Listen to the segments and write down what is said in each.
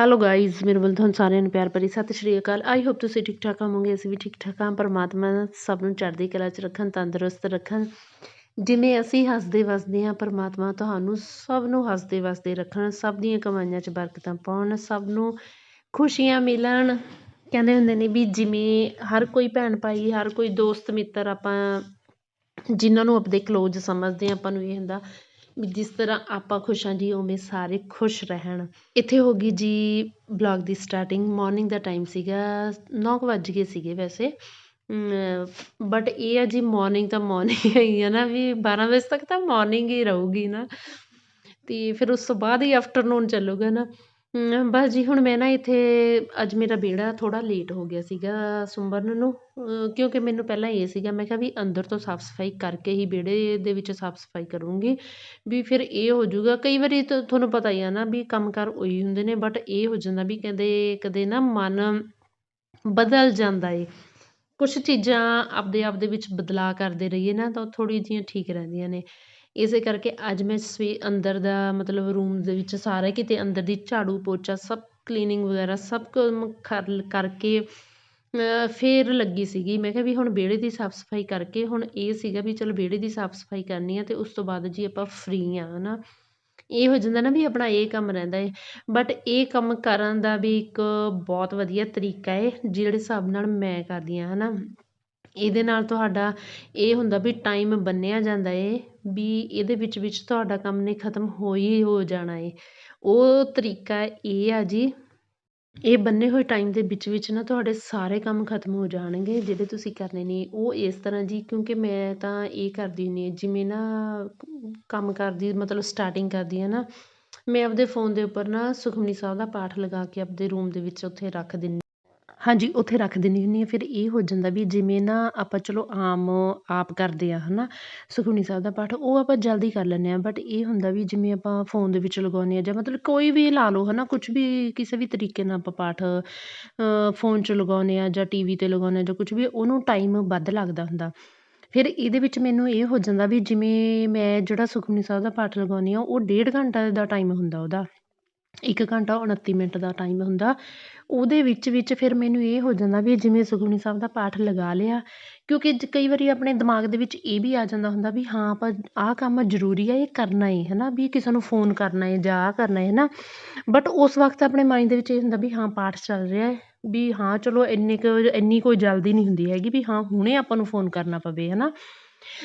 Hello guys ਮੇਰੇ ਵੱਲ ਤੁਹਾਨੂੰ ਸਾਰਿਆਂ ਨੂੰ ਪਿਆਰ ਭਰੀ ਸਤਿ ਸ਼੍ਰੀ ਅਕਾਲ। ਆਈ ਹੋਪ ਤੁਸੀਂ ਠੀਕ ਠਾਕ ਹੋਵੋਗੇ, ਅਸੀਂ ਵੀ ਠੀਕ ਠਾਕ ਹਾਂ। ਪਰਮਾਤਮਾ ਸਭ ਨੂੰ ਚੜ੍ਹਦੀ ਕਲਾ 'ਚ ਰੱਖਣ, ਤੰਦਰੁਸਤ ਰੱਖਣ। ਜਿਵੇਂ ਅਸੀਂ ਹੱਸਦੇ ਵਸਦੇ ਹਾਂ, ਪਰਮਾਤਮਾ ਤੁਹਾਨੂੰ ਸਭ ਨੂੰ ਹੱਸਦੇ ਵਸਦੇ ਰੱਖਣ, ਸਭ ਦੀਆਂ ਕਮਾਈਆਂ 'ਚ ਬਰਕਤਾਂ ਪਾਉਣ, ਸਭ ਨੂੰ ਖੁਸ਼ੀਆਂ ਮਿਲਣ। ਕਹਿੰਦੇ ਹੁੰਦੇ ਨੇ ਵੀ ਜਿਵੇਂ ਹਰ ਕੋਈ ਭੈਣ ਭਾਈ, ਹਰ ਕੋਈ ਦੋਸਤ, ਮਿੱਤਰ ਆਪਾਂ ਜਿਨ੍ਹਾਂ ਨੂੰ ਆਪਦੇ ਕਲੋਜ਼ ਸਮਝਦੇ ਹਾਂ, ਆਪਾਂ ਨੂੰ ਇਹ ਹੁੰਦਾ ਜਿਸ ਤਰ੍ਹਾਂ ਆਪਾਂ ਖੁਸ਼ ਹਾਂ ਜੀ, ਉਵੇਂ ਸਾਰੇ ਖੁਸ਼ ਰਹਿਣ। ਇੱਥੇ ਹੋ ਗਈ ਜੀ ਬਲੌਗ ਦੀ ਸਟਾਰਟਿੰਗ ਮਾਰਨਿੰਗ ਦਾ ਟਾਈਮ ਸੀਗਾ, ਨੌ ਕੁ ਵੱਜ ਗਏ ਸੀਗੇ ਵੈਸੇ। ਬਟ ਇਹ ਆ ਜੀ ਮਾਰਨਿੰਗ ਤਾਂ ਮਾਰਨਿੰਗ ਹੀ ਹੈ ਨਾ, ਵੀ 12 ਵਜੇ ਤੱਕ ਤਾਂ ਮਾਰਨਿੰਗ ਹੀ ਰਹੂਗੀ ਨਾ। ਅਤੇ ਫਿਰ ਉਸ ਤੋਂ ਬਾਅਦ ਹੀ ਆਫਟਰਨੂਨ ਚੱਲੂਗਾ ਨਾ। ਬਸ ਜੀ, ਹੁਣ ਮੈਂ ਨਾ ਇੱਥੇ, ਅੱਜ ਮੇਰਾ ਵਿਹੜਾ ਥੋੜ੍ਹਾ ਲੇਟ ਹੋ ਗਿਆ ਸੀਗਾ ਸੁੰਬਰਨ ਨੂੰ ਕਿਉਂਕਿ ਮੈਨੂੰ ਪਹਿਲਾਂ ਇਹ ਸੀਗਾ, ਮੈਂ ਕਿਹਾ ਵੀ ਅੰਦਰ ਤੋਂ ਸਾਫ਼ ਸਫ਼ਾਈ ਕਰਕੇ ਹੀ ਵਿਹੜੇ ਦੇ ਵਿੱਚ ਸਾਫ਼ ਸਫ਼ਾਈ ਕਰੂੰਗੀ, ਵੀ ਫਿਰ ਇਹ ਹੋ ਜਾਊਗਾ। ਕਈ ਵਾਰੀ ਤਾਂ ਤੁਹਾਨੂੰ ਪਤਾ ਹੀ ਆ ਨਾ ਵੀ ਕੰਮ ਕਾਰ ਉਹੀ ਹੁੰਦੇ ਨੇ ਬਟ ਇਹ ਹੋ ਜਾਂਦਾ ਵੀ ਕਦੇ ਕਦੇ ਨਾ ਮਨ ਬਦਲ ਜਾਂਦਾ ਏ। ਕੁਛ ਚੀਜ਼ਾਂ ਆਪਦੇ ਆਪ ਦੇ ਵਿੱਚ ਬਦਲਾਅ ਕਰਦੇ ਰਹੀਏ ਨਾ, ਤਾਂ ਥੋੜ੍ਹੀ ਜਿਹੀਆਂ ਠੀਕ ਰਹਿੰਦੀਆਂ ਨੇ। ਇਸੇ ਕਰਕੇ ਅੱਜ ਮੈਂ ਸਵੇ ਅੰਦਰ ਦਾ ਮਤਲਬ ਰੂਮ ਦੇ ਵਿੱਚ ਸਾਰਾ ਕਿਤੇ ਅੰਦਰ ਦੀ ਝਾੜੂ ਪੋਚਾ ਸਭ ਕਲੀਨਿੰਗ ਵਗੈਰਾ ਸਭ ਕੰਮ ਕਰ ਕਰਕੇ ਫਿਰ ਲੱਗੀ ਸੀਗੀ। ਮੈਂ ਕਿਹਾ ਵੀ ਹੁਣ ਵਿਹੜੇ ਦੀ ਸਾਫ਼ ਸਫ਼ਾਈ ਕਰਕੇ ਹੁਣ ਇਹ ਸੀਗਾ ਵੀ ਚਲੋ ਵਿਹੜੇ ਦੀ ਸਾਫ਼ ਸਫ਼ਾਈ ਕਰਨੀ ਆ ਅਤੇ ਉਸ ਤੋਂ ਬਾਅਦ ਜੀ ਆਪਾਂ ਫਰੀ ਹਾਂ ਹੈ ਨਾ ਇਹ ਹੋ ਜਾਂਦਾ ਨਾ ਵੀ ਆਪਣਾ ਇਹ ਕੰਮ ਰਹਿੰਦਾ ਹੈ ਬਟ ਇਹ ਕੰਮ ਕਰਨ ਦਾ ਵੀ ਇੱਕ ਬਹੁਤ ਵਧੀਆ ਤਰੀਕਾ ਹੈ ਜਿਹੜੇ ਹਿਸਾਬ ਨਾਲ ਮੈਂ ਕਰਦੀ ਹਾਂ ਹੈ ਨਾ ਇਹਦੇ ਨਾਲ ਤੁਹਾਡਾ ਇਹ ਹੁੰਦਾ ਵੀ ਟਾਈਮ ਬੰਨਿਆ ਜਾਂਦਾ ਏ, ਵੀ ਇਹਦੇ ਵਿੱਚ ਵਿੱਚ ਤੁਹਾਡਾ ਕੰਮ ਨੇ ਖਤਮ ਹੋ ਹੀ, ਹੋ ਜਾਣਾ ਏ। ਉਹ ਤਰੀਕਾ ਇਹ ਆ ਜੀ, ਇਹ ਬੰਨੇ ਹੋਏ ਟਾਈਮ ਦੇ ਵਿੱਚ ਵਿੱਚ ਨਾ ਤੁਹਾਡੇ ਸਾਰੇ ਕੰਮ ਖਤਮ ਹੋ ਜਾਣਗੇ, ਜਿਹੜੇ ਤੁਸੀਂ ਕਰਨੇ ਨੇ। ਉਹ ਇਸ ਤਰ੍ਹਾਂ ਜੀ, ਕਿਉਂਕਿ ਮੈਂ ਤਾਂ ਇਹ ਕਰਦੀ ਹੁੰਦੀ ਹਾਂ, ਜਿਵੇਂ ਨਾ ਕੰਮ ਕਰਦੀ, ਮਤਲਬ ਸਟਾਰਟਿੰਗ ਕਰਦੀ ਹਾਂ ਨਾ, ਮੈਂ ਆਪਦੇ ਫੋਨ ਦੇ ਉੱਪਰ ਨਾ ਸੁਖਮਨੀ ਸਾਹਿਬ ਦਾ ਪਾਠ ਲਗਾ ਕੇ ਆਪਦੇ ਰੂਮ ਦੇ ਵਿੱਚ ਉੱਥੇ ਰੱਖ ਦਿੰਦੀ ਹਾਂਜੀ, ਉੱਥੇ ਰੱਖ ਦਿੰਦੀ ਹੁੰਦੀ ਹਾਂ। ਫਿਰ ਇਹ ਹੋ ਜਾਂਦਾ ਵੀ ਜਿਵੇਂ ਨਾ ਆਪਾਂ ਚਲੋ ਆਮ ਆਪ ਕਰਦੇ ਹਾਂ ਹੈ ਨਾ ਸੁਖਮਨੀ ਸਾਹਿਬ ਦਾ ਪਾਠ, ਉਹ ਆਪਾਂ ਜਲਦੀ ਕਰ ਲੈਂਦੇ ਹਾਂ। ਬਟ ਇਹ ਹੁੰਦਾ ਵੀ ਜਿਵੇਂ ਆਪਾਂ ਫੋਨ ਦੇ ਵਿੱਚ ਲਗਾਉਂਦੇ ਹਾਂ ਜਾਂ ਮਤਲਬ ਕੋਈ ਵੀ ਲਾ ਲਓ ਹੈ ਨਾ ਕੁਛ ਵੀ ਕਿਸੇ ਵੀ ਤਰੀਕੇ ਨਾਲ ਆਪਾਂ ਪਾਠ ਫੋਨ 'ਚ ਲਗਾਉਂਦੇ ਹਾਂ ਜਾਂ ਟੀ ਵੀ 'ਤੇ ਲਗਾਉਂਦੇ ਹਾਂ ਜਾਂ ਕੁਛ ਵੀ, ਉਹਨੂੰ ਟਾਈਮ ਵੱਧ ਲੱਗਦਾ ਹੁੰਦਾ। ਫਿਰ ਇਹਦੇ ਵਿੱਚ ਮੈਨੂੰ ਇਹ ਹੋ ਜਾਂਦਾ ਵੀ ਜਿਵੇਂ ਮੈਂ ਜਿਹੜਾ ਸੁਖਮਨੀ ਸਾਹਿਬ ਦਾ ਪਾਠ ਲਗਾਉਂਦੀ ਹਾਂ, ਉਹ ਡੇਢ ਘੰਟਾ ਦਾ ਟਾਈਮ ਹੁੰਦਾ ਉਹਦਾ। ਇੱਕ ਘੰਟਾ 29 ਮਿੰਟ ਦਾ ਟਾਈਮ ਹੁੰਦਾ। ਉਹਦੇ ਵਿੱਚ ਵਿੱਚ ਫਿਰ ਮੈਨੂੰ ਇਹ ਹੋ ਜਾਂਦਾ ਵੀ ਜਿਵੇਂ ਸੁਖਮਨੀ ਸਾਹਿਬ ਦਾ ਪਾਠ ਲਗਾ ਲਿਆ, ਕਿਉਂਕਿ ਕਈ ਵਾਰੀ ਆਪਣੇ ਦਿਮਾਗ ਦੇ ਵਿੱਚ ਇਹ ਵੀ ਆ ਜਾਂਦਾ ਹੁੰਦਾ ਵੀ ਹਾਂ, ਆਪਾਂ ਆਹ ਕੰਮ ਜ਼ਰੂਰੀ ਹੈ ਇਹ ਕਰਨਾ ਏ ਹੈ ਨਾ ਵੀ ਕਿਸੇ ਨੂੰ ਫੋਨ ਕਰਨਾ ਹੈ ਜਾਂ ਆਹ ਕਰਨਾ ਹੈ ਨਾ ਬਟ ਉਸ ਵਕਤ ਆਪਣੇ ਮਾਇੰਡ ਦੇ ਵਿੱਚ ਇਹ ਹੁੰਦਾ ਵੀ ਹਾਂ, ਪਾਠ ਚੱਲ ਰਿਹਾ ਹੈ ਵੀ ਹਾਂ, ਚਲੋ ਇੰਨੇ ਕੁ, ਇੰਨੀ ਕੋਈ ਜਲਦੀ ਨਹੀਂ ਹੁੰਦੀ ਹੈਗੀ ਵੀ ਹਾਂ, ਹੁਣੇ ਆਪਾਂ ਨੂੰ ਫੋਨ ਕਰਨਾ ਪਵੇ ਹੈ ਨਾ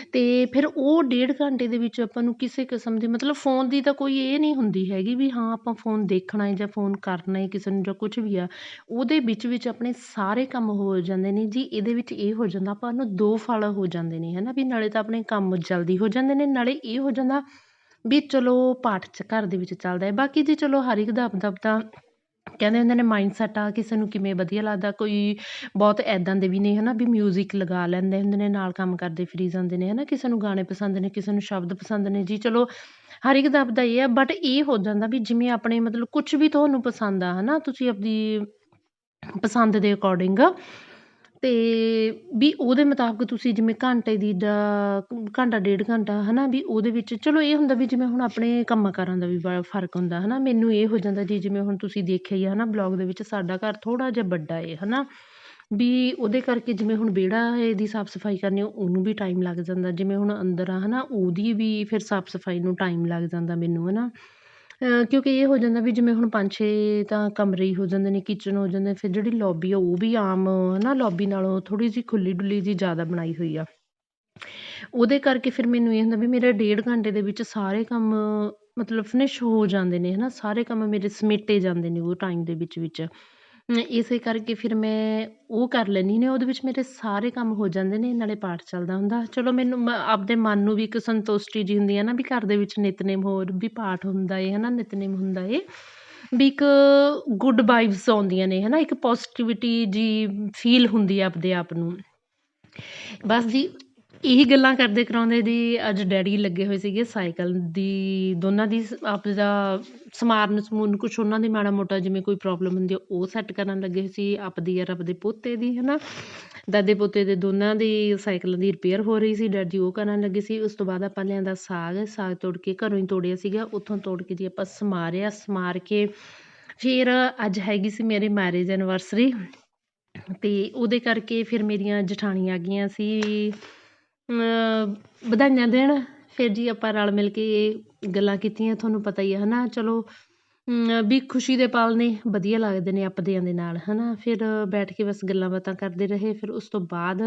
ਅਤੇ ਫਿਰ ਉਹ ਡੇਢ ਘੰਟੇ ਦੇ ਵਿੱਚ ਆਪਾਂ ਨੂੰ ਕਿਸੇ ਕਿਸਮ ਦੀ ਮਤਲਬ ਫੋਨ ਦੀ ਤਾਂ ਕੋਈ ਇਹ ਨਹੀਂ ਹੁੰਦੀ ਹੈਗੀ ਵੀ ਹਾਂ ਆਪਾਂ ਫੋਨ ਦੇਖਣਾ ਹੈ ਜਾਂ ਫੋਨ ਕਰਨਾ ਹੈ ਕਿਸੇ ਨੂੰ ਜਾਂ ਕੁਛ ਵੀ ਆ, ਉਹਦੇ ਵਿੱਚ ਵਿੱਚ ਆਪਣੇ ਸਾਰੇ ਕੰਮ ਹੋ ਜਾਂਦੇ ਨੇ ਜੀ, ਇਹਦੇ ਵਿੱਚ ਇਹ ਹੋ ਜਾਂਦਾ ਆਪਾਂ ਨੂੰ ਦੋ ਫਲ ਹੋ ਜਾਂਦੇ ਨੇ ਹੈ ਨਾ ਵੀ ਨਾਲੇ ਤਾਂ ਆਪਣੇ ਕੰਮ ਜਲਦੀ ਹੋ ਜਾਂਦੇ ਨੇ, ਨਾਲੇ ਇਹ ਹੋ ਜਾਂਦਾ ਵੀ ਚਲੋ ਪਾਠ 'ਚ ਘਰ ਦੇ ਵਿੱਚ ਚੱਲਦਾ ਹੈ, ਬਾਕੀ ਜੀ ਚਲੋ ਹਰ ਇੱਕ ਦਾ ਆਪਦਾ ਆਪਦਾ ਕਹਿੰਦੇ ਹੁੰਦੇ ਨੇ ਮਾਈਂਡਸੈਟ ਆ, ਕਿਸੇ ਨੂੰ ਕਿਵੇਂ ਵਧੀਆ ਲੱਗਦਾ, ਕੋਈ ਬਹੁਤ ਇੱਦਾਂ ਦੇ ਵੀ ਨੇ ਹੈ ਨਾ ਵੀ ਮਿਊਜ਼ਿਕ ਲਗਾ ਲੈਂਦੇ ਹੁੰਦੇ ਨੇ, ਨਾਲ ਕੰਮ ਕਰਦੇ ਫਰੀ ਜਾਂਦੇ ਨੇ ਹੈ ਨਾ ਕਿਸੇ ਨੂੰ ਗਾਣੇ ਪਸੰਦ ਨੇ, ਕਿਸੇ ਨੂੰ ਸ਼ਬਦ ਪਸੰਦ ਨੇ, ਜੀ ਚਲੋ, ਹਰ ਇੱਕ ਦਾ ਆਪਦਾ ਇਹ ਆ ਬਟ ਇਹ ਹੋ ਜਾਂਦਾ ਵੀ ਜਿਵੇਂ ਆਪਣੇ ਮਤਲਬ ਕੁਝ ਵੀ ਤੁਹਾਨੂੰ ਪਸੰਦ ਆ ਹੈ ਨਾ ਤੁਸੀਂ ਆਪਦੀ ਪਸੰਦ ਦੇ ਅਕੋਰਡਿੰਗ ਅਤੇ ਵੀ ਉਹਦੇ ਮੁਤਾਬਕ ਤੁਸੀਂ ਜਿਵੇਂ ਘੰਟੇ ਦੀ ਜਾਂ ਘੰਟਾ, ਡੇਢ ਘੰਟਾ ਹੈ ਨਾ ਵੀ ਉਹਦੇ ਵਿੱਚ ਚਲੋ ਇਹ ਹੁੰਦਾ ਵੀ ਜਿਵੇਂ ਹੁਣ ਆਪਣੇ ਕੰਮਾਂ ਕਾਰਾਂ ਦਾ ਵੀ ਬੜਾ ਫ਼ਰਕ ਹੁੰਦਾ ਹੈ ਨਾ ਮੈਨੂੰ ਇਹ ਹੋ ਜਾਂਦਾ ਜੀ ਜਿਵੇਂ ਹੁਣ ਤੁਸੀਂ ਦੇਖਿਆ ਹੀ ਹੈ ਨਾ ਬਲੋਗ ਦੇ ਵਿੱਚ ਸਾਡਾ ਘਰ ਥੋੜ੍ਹਾ ਜਿਹਾ ਵੱਡਾ ਹੈ ਹੈ ਨਾ ਵੀ ਉਹਦੇ ਕਰਕੇ ਜਿਵੇਂ ਹੁਣ ਵਿਹੜਾ ਇਹਦੀ ਸਾਫ਼ ਸਫ਼ਾਈ ਕਰਨੀ ਉਹਨੂੰ ਵੀ ਟਾਈਮ ਲੱਗ ਜਾਂਦਾ, ਜਿਵੇਂ ਹੁਣ ਅੰਦਰ ਆ ਹੈ ਨਾ ਉਹਦੀ ਵੀ ਫਿਰ ਸਾਫ਼ ਸਫ਼ਾਈ ਨੂੰ ਟਾਈਮ ਲੱਗ ਜਾਂਦਾ ਮੈਨੂੰ ਹੈ ਨਾ ਕਿਉਂਕਿ ਇਹ ਹੋ ਜਾਂਦਾ ਵੀ ਜਿਵੇਂ ਹੁਣ ਪੰਜ ਛੇ ਤਾਂ ਕਮਰੇ ਹੀ ਹੋ ਜਾਂਦੇ ਨੇ ਕਿਚਨ ਹੋ ਜਾਂਦੇ ਫਿਰ ਜਿਹੜੀ ਲੋਬੀ ਆ ਉਹ ਵੀ ਆਮ ਹੈ ਨਾ ਲੋਬੀ ਨਾਲੋਂ ਥੋੜ੍ਹੀ ਜਿਹੀ ਖੁੱਲ੍ਹੀ ਡੁੱਲੀ ਜਿਹੀ ਜ਼ਿਆਦਾ ਬਣਾਈ ਹੋਈ ਆ। ਉਹਦੇ ਕਰਕੇ ਫਿਰ ਮੈਨੂੰ ਇਹ ਹੁੰਦਾ ਵੀ ਮੇਰੇ ਡੇਢ ਘੰਟੇ ਦੇ ਵਿੱਚ ਸਾਰੇ ਕੰਮ ਮਤਲਬ ਫਿਨਿਸ਼ ਹੋ ਜਾਂਦੇ ਨੇ ਹੈ ਨਾ ਸਾਰੇ ਕੰਮ ਮੇਰੇ ਸਮੇਟੇ ਜਾਂਦੇ ਨੇ ਉਹ ਟਾਈਮ ਦੇ ਵਿੱਚ ਵਿੱਚ। ਇਸੇ ਕਰਕੇ ਫਿਰ ਮੈਂ ਉਹ ਕਰ ਲੈਂਦੀ ਨੇ ਉਹਦੇ ਵਿੱਚ ਮੇਰੇ ਸਾਰੇ ਕੰਮ ਹੋ ਜਾਂਦੇ ਨੇ, ਨਾਲੇ ਪਾਠ ਚੱਲਦਾ ਹੁੰਦਾ। ਚਲੋ ਮੈਨੂੰ ਮ, ਆਪਦੇ ਮਨ ਨੂੰ ਵੀ ਇੱਕ ਸੰਤੁਸ਼ਟੀ ਜਿਹੀ ਹੁੰਦੀ ਹੈ ਨਾ, ਵੀ ਘਰ ਦੇ ਵਿੱਚ ਨਿਤਨੇਮ ਹੋਰ ਵੀ ਪਾਠ ਹੁੰਦਾ ਏ ਹੈ ਨਾ ਨਿਤਨੇਮ ਹੁੰਦਾ ਏ। ਵੀ ਇੱਕ ਗੁੱਡ ਵਾਈਬਸ ਆਉਂਦੀਆਂ ਨੇ ਹੈ ਨਾ ਇੱਕ ਪੋਜ਼ੀਟਿਵਿਟੀ ਜੀ ਫੀਲ ਹੁੰਦੀ ਹੈ ਆਪਦੇ ਆਪ ਨੂੰ। ਬਸ ਜੀ ਇਹੀ ਗੱਲਾਂ ਕਰਦੇ ਕਰਾਉਂਦੇ ਦੀ ਅੱਜ ਡੈਡੀ ਲੱਗੇ ਹੋਏ ਸੀਗੇ ਸਾਈਕਲ ਦੀ, ਦੋਨਾਂ ਦੀ ਆਪਦਾ ਸਮਾਰਨ ਸਮੂਰਨ ਕੁਛ ਉਹਨਾਂ ਦੀ ਮਾੜਾ ਮੋਟਾ ਜਿਵੇਂ ਕੋਈ ਪ੍ਰੋਬਲਮ ਹੁੰਦੀ ਉਹ ਸੈੱਟ ਕਰਨ ਲੱਗੇ ਸੀ ਆਪਦੀ ਯਾਰ ਆਪਦੇ ਪੋਤੇ ਦੀ ਹੈ ਨਾ ਦਾਦੇ ਪੋਤੇ ਦੇ ਦੋਨਾਂ ਦੀ ਸਾਈਕਲਾਂ ਦੀ ਰਿਪੇਅਰ ਹੋ ਰਹੀ ਸੀ, ਡੈਡੀ ਉਹ ਕਰਨ ਲੱਗੇ ਸੀ, ਉਸ ਤੋਂ ਬਾਅਦ ਆਪਾਂ ਲਿਆਂਦਾ ਸਾਗ ਸਾਗ ਤੋੜ ਕੇ ਘਰੋਂ ਹੀ ਤੋੜਿਆ ਸੀਗਾ, ਉੱਥੋਂ ਤੋੜ ਕੇ ਜੀ ਆਪਾਂ ਸਮਾਰਿਆ, ਸਮਾਰ ਕੇ ਫਿਰ ਅੱਜ ਹੈਗੀ ਸੀ ਮੇਰੀ ਮੈਰਿਜ ਐਨਵਰਸਰੀ ਅਤੇ ਉਹਦੇ ਕਰਕੇ ਫਿਰ ਮੇਰੀਆਂ ਜਠਾਣੀਆਂ ਆ ਗਈਆਂ ਸੀ ਵਧਾਈਆਂ ਦੇਣ। ਫਿਰ ਜੀ ਆਪਾਂ ਰਲ ਮਿਲ ਕੇ ਗੱਲਾਂ ਕੀਤੀਆਂ, ਤੁਹਾਨੂੰ ਪਤਾ ਹੀ ਆ ਹੈ ਨਾ ਚਲੋ ਵੀ ਖੁਸ਼ੀ ਦੇ ਪਲ ਨੇ, ਵਧੀਆ ਲੱਗਦੇ ਨੇ ਆਪਦਿਆਂ ਦੇ ਨਾਲ ਹੈ ਨਾ ਫਿਰ ਬੈਠ ਕੇ ਬਸ ਗੱਲਾਂ ਬਾਤਾਂ ਕਰਦੇ ਰਹੇ। ਫਿਰ ਉਸ ਤੋਂ ਬਾਅਦ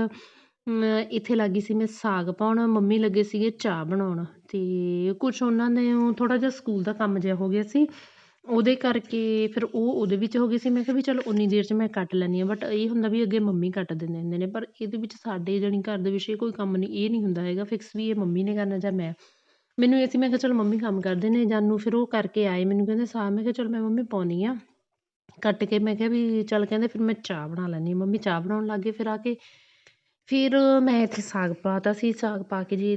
ਇੱਥੇ ਲੱਗ ਗਈ ਸੀ ਮੈਂ ਸਾਗ ਪਾਉਣ। ਮੰਮੀ ਲੱਗੇ ਸੀਗੇ ਚਾਹ ਬਣਾਉਣ। ਅਤੇ ਕੁਛ ਉਹਨਾਂ ਨੇ ਥੋੜ੍ਹਾ ਜਿਹਾ ਸਕੂਲ ਦਾ ਕੰਮ ਜਿਹਾ ਹੋ ਗਿਆ ਸੀ। ਉਹਦੇ ਕਰਕੇ ਫਿਰ ਉਹ ਉਹਦੇ ਵਿੱਚ ਹੋ ਗਈ ਸੀ। ਮੈਂ ਕਿਹਾ ਵੀ ਚਲੋ ਉਨੀ ਦੇਰ 'ਚ ਮੈਂ ਕੱਟ ਲੈਂਦੀ ਹਾਂ। ਬਟ ਇਹ ਹੁੰਦਾ ਵੀ ਅੱਗੇ ਮੰਮੀ ਕੱਟ ਦਿੰਦੇ ਹੁੰਦੇ ਨੇ। ਪਰ ਇਹਦੇ ਵਿੱਚ ਸਾਡੇ ਜਾਣੀ ਘਰ ਦੇ ਵਿੱਚ ਇਹ ਕੋਈ ਕੰਮ ਨਹੀਂ, ਇਹ ਨਹੀਂ ਹੁੰਦਾ ਹੈਗਾ ਫਿਕਸ ਵੀ ਇਹ ਮੰਮੀ ਨੇ ਕਰਨਾ ਜਾਂ ਮੈਂ। ਮੈਨੂੰ ਇਹ ਸੀ, ਮੈਂ ਕਿਹਾ ਚਲੋ ਮੰਮੀ ਕੰਮ ਕਰਦੇ ਨੇ, ਜਾਨੂੰ ਫਿਰ ਉਹ ਕਰਕੇ ਆਏ। ਮੈਨੂੰ ਕਹਿੰਦੇ ਸਾਹ, ਮੈਂ ਕਿਹਾ ਚਲ ਮੈਂ ਮੰਮੀ ਪਾਉਂਦੀ ਹਾਂ ਕੱਟ ਕੇ ਮੈਂ ਕਿਹਾ ਵੀ ਚੱਲ ਕਹਿੰਦੇ ਫਿਰ ਮੈਂ ਚਾਹ ਬਣਾ ਲੈਂਦੀ ਹਾਂ। ਮੰਮੀ ਚਾਹ ਬਣਾਉਣ ਲੱਗ ਗਏ। ਫਿਰ ਆ ਕੇ ਫਿਰ ਮੈਂ ਇੱਥੇ ਸਾਗ ਪਾ ਤਾ ਸੀ, ਸਾਗ ਪਾ ਕੇ ਜੀ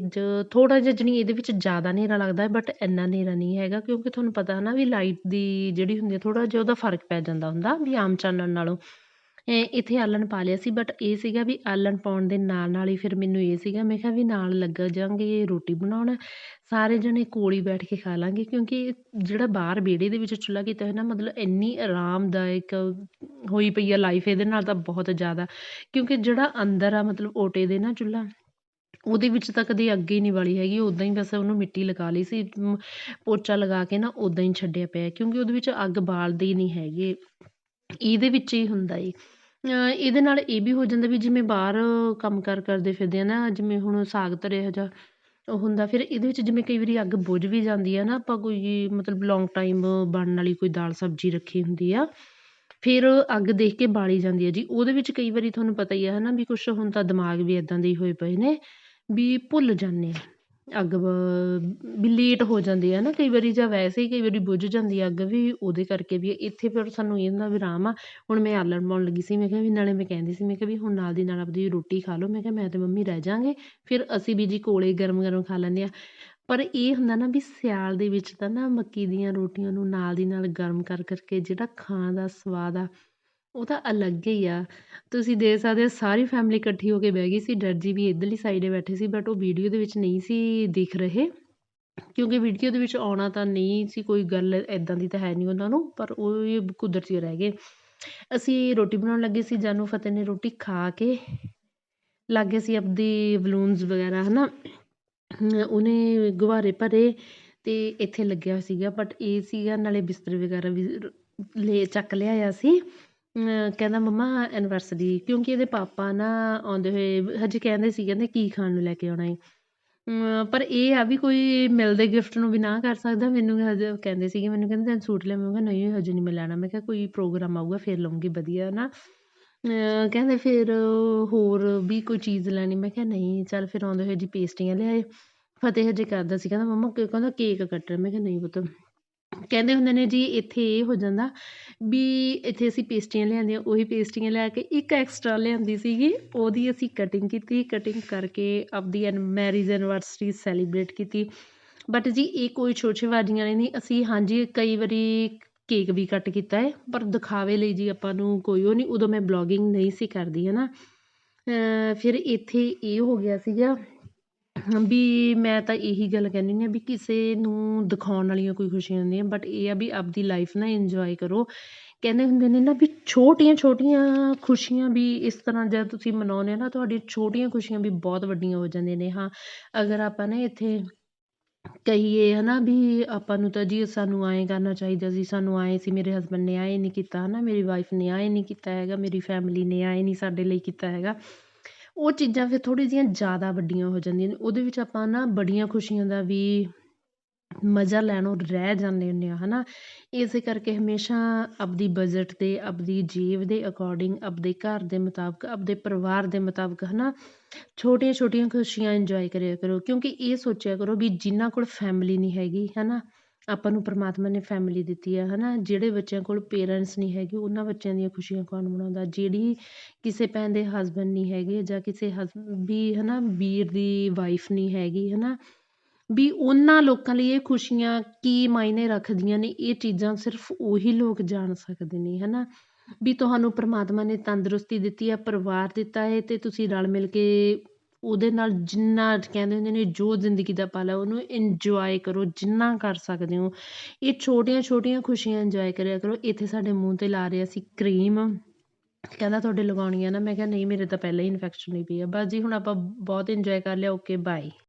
ਥੋੜ੍ਹਾ ਜਿਹਾ ਜਾਣੀ ਇਹਦੇ ਵਿੱਚ ਜ਼ਿਆਦਾ ਹਨੇਰਾ ਲੱਗਦਾ ਬਟ ਇੰਨਾ ਹਨੇਰਾ ਨਹੀਂ ਹੈਗਾ ਕਿਉਂਕਿ ਤੁਹਾਨੂੰ ਪਤਾ ਹੈ ਨਾ ਵੀ ਲਾਈਟ ਦੀ ਜਿਹੜੀ ਹੁੰਦੀ ਹੈ, ਥੋੜ੍ਹਾ ਜਿਹਾ ਉਹਦਾ ਫ਼ਰਕ ਪੈ ਜਾਂਦਾ ਹੁੰਦਾ ਵੀ ਆਮ ਚਾਨਣ ਨਾਲੋਂ। ਇੱਥੇ ਆਲਣ ਪਾ ਲਿਆ ਸੀ ਬਟ ਇਹ ਸੀਗਾ ਵੀ ਆਲਣ ਪਾਉਣ ਦੇ ਨਾਲ ਨਾਲ ਹੀ ਫਿਰ ਮੈਨੂੰ ਇਹ ਸੀਗਾ, ਮੈਂ ਕਿਹਾ ਵੀ ਨਾਲ ਲੱਗ ਜਾਂਗੇ ਰੋਟੀ ਬਣਾਉਣ। ਸਾਰੇ ਜਣੇ ਕੋਲ ਹੀ ਬੈਠ ਕੇ ਖਾ ਲਾਂਗੇ, ਕਿਉਂਕਿ ਜਿਹੜਾ ਬਾਹਰ ਵਿਹੜੇ ਦੇ ਵਿੱਚ ਚੁੱਲ੍ਹਾ ਕੀਤਾ ਹੋਇਆ ਨਾ, ਮਤਲਬ ਇੰਨੀ ਆਰਾਮਦਾਇਕ ਹੋਈ ਪਈ ਆ ਲਾਈਫ ਇਹਦੇ ਨਾਲ ਤਾਂ ਬਹੁਤ ਜ਼ਿਆਦਾ, ਕਿਉਂਕਿ ਜਿਹੜਾ ਅੰਦਰ ਆ, ਮਤਲਬ ਓਟੇ ਦੇ ਨਾ ਚੁੱਲ੍ਹਾ, ਉਹਦੇ ਵਿੱਚ ਤਾਂ ਕਦੇ ਅੱਗ ਹੀ ਨਹੀਂ ਵਾਲੀ ਹੈਗੀ ਉੱਦਾਂ ਹੀ ਬਸ ਉਹਨੂੰ ਮਿੱਟੀ ਲਗਾ ਲਈ ਸੀ ਪੋਚਾ ਲਗਾ ਕੇ ਨਾ ਉੱਦਾਂ ਹੀ ਛੱਡਿਆ ਪਿਆ, ਕਿਉਂਕਿ ਉਹਦੇ ਵਿੱਚ ਅੱਗ ਬਾਲਦੇ ਹੀ ਨਹੀਂ ਹੈਗੇ। ਇਹਦੇ ਵਿੱਚ ਹੀ ਹੁੰਦਾ ਏ। ਇਹਦੇ ਨਾਲ ਇਹ ਵੀ ਹੋ ਜਾਂਦਾ ਵੀ ਜਿਵੇਂ ਬਾਹਰ ਕੰਮ ਕਾਰ ਕਰਦੇ ਫਿਰਦੇ ਆ ਨਾ, ਜਿਵੇਂ ਹੁਣ ਸਾਗ ਧਰਿਆ ਜਾ ਉਹ ਹੁੰਦਾ, ਫਿਰ ਇਹਦੇ ਵਿੱਚ ਜਿਵੇਂ ਕਈ ਵਾਰੀ ਅੱਗ ਬੁਝ ਵੀ ਜਾਂਦੀ ਆ ਨਾ, ਆਪਾਂ ਕੋਈ ਮਤਲਬ ਲੌਂਗ ਟਾਈਮ ਬਣਨ ਵਾਲੀ ਕੋਈ ਦਾਲ ਸਬਜ਼ੀ ਰੱਖੀ ਹੁੰਦੀ ਆ, ਫਿਰ ਅੱਗ ਦੇਖ ਕੇ ਬਾਲੀ ਜਾਂਦੀ ਹੈ ਜੀ। ਉਹਦੇ ਵਿੱਚ ਕਈ ਵਾਰੀ ਤੁਹਾਨੂੰ ਪਤਾ ਹੀ ਆ ਹੈ ਨਾ ਵੀ ਕੁਛ ਹੁਣ ਤਾਂ ਦਿਮਾਗ ਵੀ ਇੱਦਾਂ ਦੇ ਹੀ ਹੋਏ ਪਏ ਨੇ ਵੀ ਭੁੱਲ ਜਾਂਦੇ ਹਾਂ ਅੱਗ ਵੀ ਲੇਟ ਹੋ ਜਾਂਦੀ ਹੈ ਨਾ, ਕਈ ਵਾਰੀ ਜਾਂ ਵੈਸੇ ਹੀ ਕਈ ਵਾਰੀ ਬੁੱਝ ਜਾਂਦੀ ਹੈ ਅੱਗ ਵੀ, ਉਹਦੇ ਕਰਕੇ ਵੀ ਇੱਥੇ ਫਿਰ ਸਾਨੂੰ ਇਹਦਾ ਵਿਰਾਮ ਆ, ਹੁਣ ਮੈਂ ਆਲਣ ਪਾਉਣ ਲੱਗੀ ਸੀ, ਮੈਂ ਕਿਹਾ ਵੀ ਨਾਲੇ ਮੈਂ ਕਹਿੰਦੀ ਸੀ, ਮੈਂ ਕਿਹਾ ਵੀ ਹੁਣ ਨਾਲ ਦੀ ਨਾਲ ਆਪਦੀ ਰੋਟੀ ਖਾ ਲਓ, ਮੈਂ ਕਿਹਾ ਮੈਂ ਤੇ ਮੰਮੀ ਰਹਿ ਜਾਂਗੇ ਫਿਰ ਅਸੀਂ ਵੀ ਜੀ ਕੋਲੇ ਗਰਮ ਗਰਮ ਖਾ ਲੈਂਦੇ ਹਾਂ ਪਰ ਇਹ ਹੁੰਦਾ ਨਾ ਵੀ ਸਿਆਲ ਦੇ ਵਿੱਚ ਤਾਂ ਨਾ ਮੱਕੀ ਦੀਆਂ ਰੋਟੀਆਂ ਨੂੰ ਨਾਲ ਦੀ ਨਾਲ ਗਰਮ ਕਰ ਕਰਕੇ ਜਿਹੜਾ ਖਾਣ ਦਾ ਸਵਾਦ ਆ ਉਹ ਤਾਂ ਅਲੱਗ ਹੀ ਆ। ਤੁਸੀਂ ਦੇਖ ਸਕਦੇ ਹੋ, ਸਾਰੀ ਫੈਮਿਲੀ ਇਕੱਠੀ ਹੋ ਕੇ ਬਹਿ ਗਈ ਸੀ। ਡੈਡ ਜੀ ਵੀ ਇੱਧਰਲੀ ਸਾਈਡ ਬੈਠੇ ਸੀ ਬਟ ਉਹ ਵੀਡੀਓ ਦੇ ਵਿੱਚ ਨਹੀਂ ਸੀ ਦਿਖ ਰਹੇ। ਕਿਉਂਕਿ ਵੀਡੀਓ ਦੇ ਵਿੱਚ ਆਉਣਾ ਤਾਂ ਨਹੀਂ ਸੀ, ਕੋਈ ਗੱਲ ਇੱਦਾਂ ਦੀ ਤਾਂ ਹੈ ਨਹੀਂ ਉਹਨਾਂ ਨੂੰ, ਪਰ ਉਹ ਇਹ ਕੁਦਰਤੀ ਰਹਿ ਗਏ। ਅਸੀਂ ਰੋਟੀ ਬਣਾਉਣ ਲੱਗੇ ਸੀ, ਜਾਨੂ ਫਤਿਹ ਨੇ ਰੋਟੀ ਖਾ ਕੇ ਲੱਗੇ ਸੀ ਆਪਦੀ ਬਲੂਨਸ ਵਗੈਰਾ, ਹਨਾ। ਉਹਨੇ ਗੁਬਾਰੇ ਭਰੇ ਅਤੇ ਇੱਥੇ ਲੱਗਿਆ ਸੀਗਾ ਬਟ ਇਹ ਸੀਗਾ, ਨਾਲੇ ਬਿਸਤਰੇ ਵਗੈਰਾ ਵੀ ਲੈ, ਚੱਕ ਲਿਆਇਆ ਸੀ। ਕਹਿੰਦਾ, ਮੰਮਾ ਐਨਵਰਸਰੀ ਕਿਉਂਕਿ ਇਹਦੇ ਪਾਪਾ ਨਾ ਆਉਂਦੇ ਹੋਏ, ਹਜੇ ਕਹਿੰਦੇ ਸੀ, ਕਹਿੰਦੇ, ਕੀ ਖਾਣ ਨੂੰ ਲੈ ਕੇ ਆਉਣਾ ਹੈ ਪਰ ਇਹ ਆ ਵੀ ਕੋਈ ਮਿਲਦੇ ਗਿਫਟ ਨੂੰ ਵੀ ਨਾ ਕਰ ਸਕਦਾ। ਮੈਨੂੰ ਹਜੇ ਕਹਿੰਦੇ ਸੀਗੇ, ਮੈਨੂੰ ਕਹਿੰਦੇ, ਤੈਨੂੰ ਸੂਟ ਲਿਆ ਮੈਂ ਕਿਹਾ, ਨਹੀਂ, ਹਜੇ ਨਹੀਂ ਮੈਂ ਲੈਣਾ। ਮੈਂ ਕਿਹਾ, ਕੋਈ ਪ੍ਰੋਗਰਾਮ ਆਊਗਾ, ਫਿਰ ਲਵਾਂਗੀ ਵਧੀਆ ਨਾ। ਕਹਿੰਦੇ, ਫਿਰ ਹੋਰ ਵੀ ਕੋਈ ਚੀਜ਼ ਲੈਣੀ? ਮੈਂ ਕਿਹਾ, ਨਹੀਂ, ਚੱਲ ਫਿਰ ਆਉਂਦੇ ਹੋਏ ਜੀ ਪੇਸਟਰੀਆਂ ਲਿਆਏ ਫਤਿਹ ਹਜੇ ਕਰਦਾ ਸੀ, ਕਹਿੰਦਾ, ਮੰਮਾ ਕਹਿੰਦਾ, ਕੇਕ ਕੱਟਣਾ। ਮੈਂ ਕਿਹਾ, ਨਹੀਂ ਪੁੱਤ ਕਹਿੰਦੇ ਹੁੰਦੇ ਨੇ ਜੀ, ਇੱਥੇ ਇਹ ਹੋ ਜਾਂਦਾ ਵੀ ਇੱਥੇ ਅਸੀਂ ਪੇਸਟਰੀਆਂ ਲਿਆਂਦੀਆਂ, ਉਹੀ ਪੇਸਟਰੀਆਂ ਲਿਆ ਕੇ ਇੱਕ ਐਕਸਟਰਾ ਲਿਆਂਦੀ ਸੀਗੀ, ਉਹਦੀ ਅਸੀਂ ਕਟਿੰਗ ਕੀਤੀ ਕਟਿੰਗ ਕਰਕੇ ਆਪਦੀ ਐਨ ਮੈਰਿਜ ਐਨਵਰਸਰੀ ਸੈਲੀਬ੍ਰੇਟ ਕੀਤੀ। ਬਟ ਜੀ, ਇਹ ਕੋਈ ਛੋਛੇਬਾਜ਼ੀਆਂ ਨਹੀਂ, ਅਸੀਂ ਹਾਂਜੀ, ਕਈ ਵਾਰੀ ਕੇਕ ਵੀ ਕੱਟ ਕੀਤਾ ਹੈ ਪਰ ਦਿਖਾਵੇ ਲਈ ਜੀ ਆਪਾਂ ਨੂੰ ਕੋਈ ਉਹ ਨਹੀਂ, ਉਦੋਂ ਮੈਂ ਬਲੋਗਿੰਗ ਨਹੀਂ ਸੀ ਕਰਦੀ ਹੈ ਨਾ ਫਿਰ ਇੱਥੇ ਇਹ ਹੋ ਗਿਆ ਸੀਗਾ ਵੀ ਮੈਂ ਤਾਂ ਇਹੀ ਗੱਲ ਕਹਿੰਦੀ ਹਾਂ ਵੀ ਕਿਸੇ ਨੂੰ ਦਿਖਾਉਣ ਵਾਲੀਆਂ ਕੋਈ ਖੁਸ਼ੀਆਂ ਹੁੰਦੀਆਂ ਬਟ ਇਹ ਆ ਵੀ ਆਪਦੀ ਲਾਈਫ ਨਾ ਇੰਜੋਏ ਕਰੋ। ਕਹਿੰਦੇ ਹੁੰਦੇ ਨੇ ਨਾ ਵੀ ਛੋਟੀਆਂ ਛੋਟੀਆਂ ਖੁਸ਼ੀਆਂ ਵੀ ਇਸ ਤਰ੍ਹਾਂ ਜਦ ਤੁਸੀਂ ਮਨਾਉਂਦੇ ਹੋ ਨਾ, ਤੁਹਾਡੀਆਂ ਛੋਟੀਆਂ ਖੁਸ਼ੀਆਂ ਵੀ ਬਹੁਤ ਵੱਡੀਆਂ ਹੋ ਜਾਂਦੀਆਂ ਨੇ। ਹਾਂ, ਅਗਰ ਆਪਾਂ ਨਾ ਇੱਥੇ ਕਹੀਏ ਹੈ ਨਾ ਵੀ ਆਪਾਂ ਨੂੰ ਤਾਂ ਜੀ ਸਾਨੂੰ ਐਂ ਕਰਨਾ ਚਾਹੀਦਾ ਸੀ, ਸਾਨੂੰ ਆਏ ਸੀ, ਮੇਰੇ ਹਸਬੈਂਡ ਨੇ ਐਂ ਨਹੀਂ ਕੀਤਾ ਹੈ ਨਾ ਮੇਰੀ ਵਾਈਫ ਨੇ ਐਂ ਨਹੀਂ ਕੀਤਾ ਹੈਗਾ, ਮੇਰੀ ਫੈਮਿਲੀ ਨੇ ਆਏ ਨਹੀਂ ਸਾਡੇ ਲਈ ਕੀਤਾ ਹੈਗਾ। ਉਹ ਚੀਜ਼ਾਂ ਫਿਰ ਥੋੜ੍ਹੀ ਜਿਹੀਆਂ ਜ਼ਿਆਦਾ ਵੱਡੀਆਂ ਹੋ ਜਾਂਦੀਆਂ ਨੇ, ਉਹਦੇ ਵਿੱਚ ਆਪਾਂ ਨਾ ਬੜੀਆਂ ਖੁਸ਼ੀਆਂ ਦਾ ਵੀ ਮਜ਼ਾ ਲੈਣੋਂ ਰਹਿ ਜਾਂਦੇ ਹੁੰਦੇ ਹਾਂ ਹੈ ਨਾ ਇਸ ਕਰਕੇ ਹਮੇਸ਼ਾ ਆਪਦੀ ਬਜਟ ਦੇ ਆਪਦੀ ਜੇਬ ਦੇ ਅਕੋਰਡਿੰਗ ਆਪਦੇ ਘਰ ਦੇ ਮੁਤਾਬਕ, ਆਪਦੇ ਪਰਿਵਾਰ ਦੇ ਮੁਤਾਬਕ ਹੈ ਨਾ ਛੋਟੀਆਂ ਛੋਟੀਆਂ ਖੁਸ਼ੀਆਂ ਇੰਜੋਏ ਕਰਿਆ ਕਰੋ, ਕਿਉਂਕਿ ਇਹ ਸੋਚਿਆ ਕਰੋ ਵੀ ਜਿਹਨਾਂ ਕੋਲ ਫੈਮਿਲੀ ਨਹੀਂ ਹੈਗੀ ਹੈ ਨਾ ਆਪਾਂ ਨੂੰ ਪਰਮਾਤਮਾ ਨੇ ਫੈਮਿਲੀ ਦਿੱਤੀ ਆ ਹੈ ਨਾ ਜਿਹੜੇ ਬੱਚਿਆਂ ਕੋਲ ਪੇਰੈਂਟਸ ਨਹੀਂ ਹੈਗੇ, ਉਹਨਾਂ ਬੱਚਿਆਂ ਦੀਆਂ ਖੁਸ਼ੀਆਂ ਕੌਣ ਮਨਾਉਂਦਾ? ਜਿਹੜੀ ਕਿਸੇ ਭੈਣ ਦੇ ਹਸਬੈਂਡ ਨਹੀਂ ਹੈਗੇ ਜਾਂ ਕਿਸੇ ਹਸ ਵੀ ਹੈ ਨਾ ਵੀਰ ਦੀ ਵਾਈਫ ਨਹੀਂ ਹੈਗੀ ਹੈ ਨਾ ਵੀ ਉਹਨਾਂ ਲੋਕਾਂ ਲਈ ਇਹ ਖੁਸ਼ੀਆਂ ਕੀ ਮਾਇਨੇ ਰੱਖਦੀਆਂ ਨੇ? ਇਹ ਚੀਜ਼ਾਂ ਸਿਰਫ ਉਹੀ ਲੋਕ ਜਾਣ ਸਕਦੇ ਨੇ ਹੈ ਨਾ ਵੀ ਤੁਹਾਨੂੰ ਪਰਮਾਤਮਾ ਨੇ ਤੰਦਰੁਸਤੀ ਦਿੱਤੀ ਆ, ਪਰਿਵਾਰ ਦਿੱਤਾ ਹੈ ਅਤੇ ਤੁਸੀਂ ਰਲ ਮਿਲ ਕੇ ਉਹਦੇ ਨਾਲ ਜਿੰਨਾ ਕਹਿੰਦੇ ਹੁੰਦੇ ਨੇ ਜੋ ਜ਼ਿੰਦਗੀ ਦਾ ਪਲ ਹੈ ਉਹਨੂੰ ਇੰਜੋਏ ਕਰੋ, ਜਿੰਨਾ ਕਰ ਸਕਦੇ ਹੋ। ਇਹ ਛੋਟੀਆਂ ਛੋਟੀਆਂ ਖੁਸ਼ੀਆਂ ਇੰਜੋਏ ਕਰਿਆ ਕਰੋ। ਇੱਥੇ ਸਾਡੇ ਮੂੰਹ 'ਤੇ ਲਾ ਰਿਹਾ ਸੀ ਕਰੀਮ ਕਹਿੰਦਾ ਤੁਹਾਡੇ ਲਗਾਉਣੀ ਆ ਨਾ। ਮੈਂ ਕਿਹਾ, ਨਹੀਂ, ਮੇਰੇ ਤਾਂ ਪਹਿਲਾਂ ਹੀ ਇਨਫੈਕਸ਼ਨ ਹੋਈ ਪਈ ਆ। ਬਸ ਜੀ, ਹੁਣ ਆਪਾਂ ਬਹੁਤ ਇੰਜੋਏ ਕਰ ਲਿਆ। Okay bye